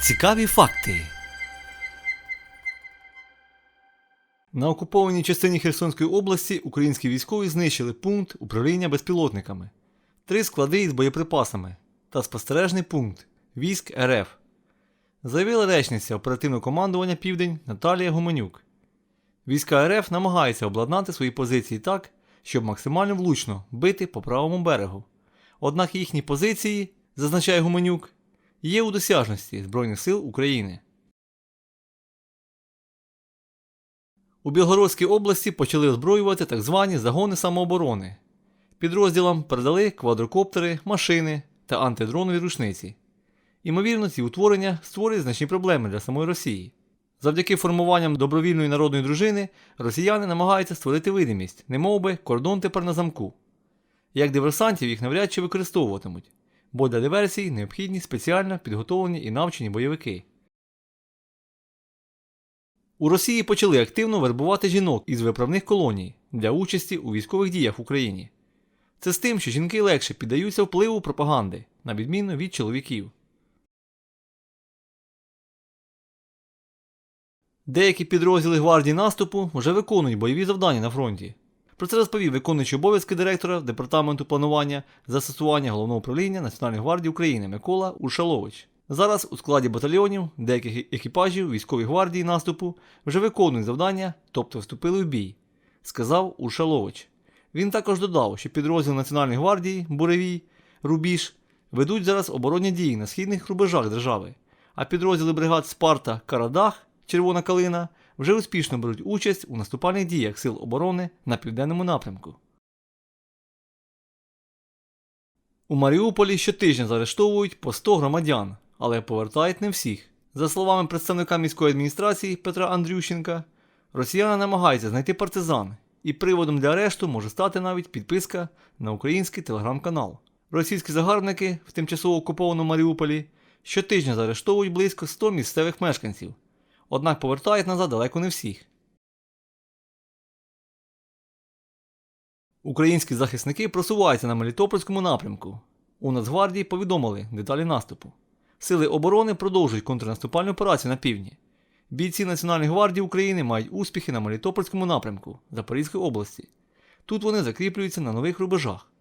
Цікаві факти. На окупованій частині Херсонської області українські військові знищили пункт управління безпілотниками, три склади із боєприпасами та спостережний пункт військ РФ. Заявила речниця оперативного командування Південь Наталія Гуменюк. Війська РФ намагаються обладнати свої позиції так, щоб максимально влучно бити по правому берегу. Однак їхні позиції, зазначає Гуменюк, є у досяжності Збройних сил України. У Білгородській області почали озброювати так звані загони самооборони. Підрозділам передали квадрокоптери, машини та антидронові рушниці. Імовірно, ці утворення створюють значні проблеми для самої Росії. Завдяки формуванням добровільної народної дружини росіяни намагаються створити видимість, немовби кордон тепер на замку. Як диверсантів їх навряд чи використовуватимуть, бо для диверсій необхідні спеціально підготовлені і навчені бойовики. У Росії почали активно вербувати жінок із виправних колоній для участі у військових діях в Україні. Це з тим, що жінки легше піддаються впливу пропаганди, на відміну від чоловіків. Деякі підрозділи гвардії наступу вже виконують бойові завдання на фронті. Про це розповів виконуючий обов'язки директора Департаменту планування застосування головного управління Національної гвардії України Микола Уршалович. Зараз у складі батальйонів деяких екіпажів військової гвардії наступу вже виконують завдання, тобто вступили в бій, сказав Уршалович. Він також додав, що підрозділ Національної гвардії Буревій, Рубіж ведуть зараз оборонні дії на східних рубежах держави, а підрозділи бригад Спарта Карадах, Червона Калина вже успішно беруть участь у наступальних діях Сил оборони на південному напрямку. У Маріуполі щотижня заарештовують по 100 громадян, але повертають не всіх. За словами представника міської адміністрації Петра Андрющенка, росіяни намагаються знайти партизан, і приводом для арешту може стати навіть підписка на український телеграм-канал. Російські загарбники в тимчасово окупованому Маріуполі щотижня заарештовують близько 100 місцевих мешканців, однак повертають назад далеко не всіх. Українські захисники просуваються на Мелітопольському напрямку. У Нацгвардії повідомили деталі наступу. Сили оборони продовжують контрнаступальну операцію на півдні. Бійці Національної гвардії України мають успіхи на Мелітопольському напрямку Запорізької області. Тут вони закріплюються на нових рубежах.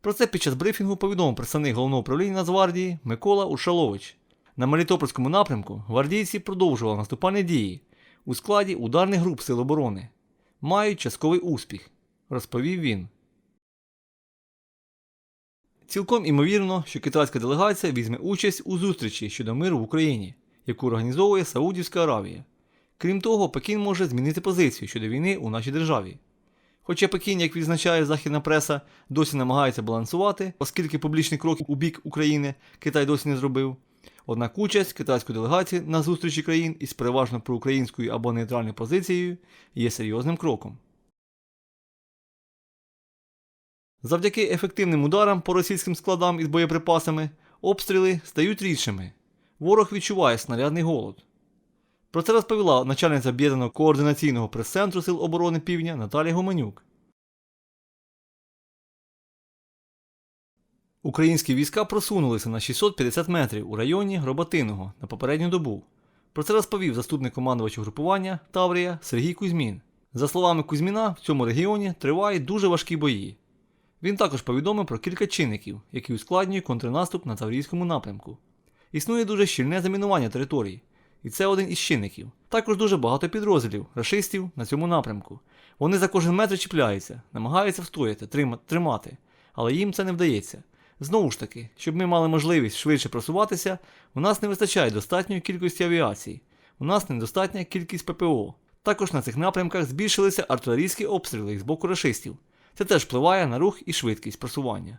Про це під час брифінгу повідомив представник головного управління Нацгвардії Микола Уршалович. На Мелітопольському напрямку гвардійці продовжували наступальні дії у складі ударних груп Сил оборони. Мають частковий успіх, розповів він. Цілком імовірно, що китайська делегація візьме участь у зустрічі щодо миру в Україні, яку організовує Саудівська Аравія. Крім того, Пекін може змінити позицію щодо війни у нашій державі. Хоча Пекін, як відзначає західна преса, досі намагається балансувати, оскільки публічний крок у бік України Китай досі не зробив. Однак участь китайської делегації на зустрічі країн із переважно проукраїнською або нейтральною позицією є серйозним кроком. Завдяки ефективним ударам по російським складам із боєприпасами обстріли стають рідшими. Ворог відчуває снарядний голод. Про це розповіла начальниця об'єднаного координаційного прес-центру Сил оборони Півдня Наталія Гуменюк. Українські війська просунулися на 650 метрів у районі Гроботиного на попередню добу. Про це розповів заступник командувача групування Таврія Сергій Кузьмін. За словами Кузьміна, в цьому регіоні тривають дуже важкі бої. Він також повідомив про кілька чинників, які ускладнюють контрнаступ на Таврійському напрямку. Існує дуже щільне замінування території, і це один із чинників. Також дуже багато підрозділів, рашистів на цьому напрямку. Вони за кожен метр чіпляються, намагаються встояти, тримати, але їм це не вдається. Знову ж таки, щоб ми мали можливість швидше просуватися, у нас не вистачає достатньої кількості авіації, у нас недостатня кількість ППО. Також на цих напрямках збільшилися артилерійські обстріли з боку рашистів. Це теж впливає на рух і швидкість просування.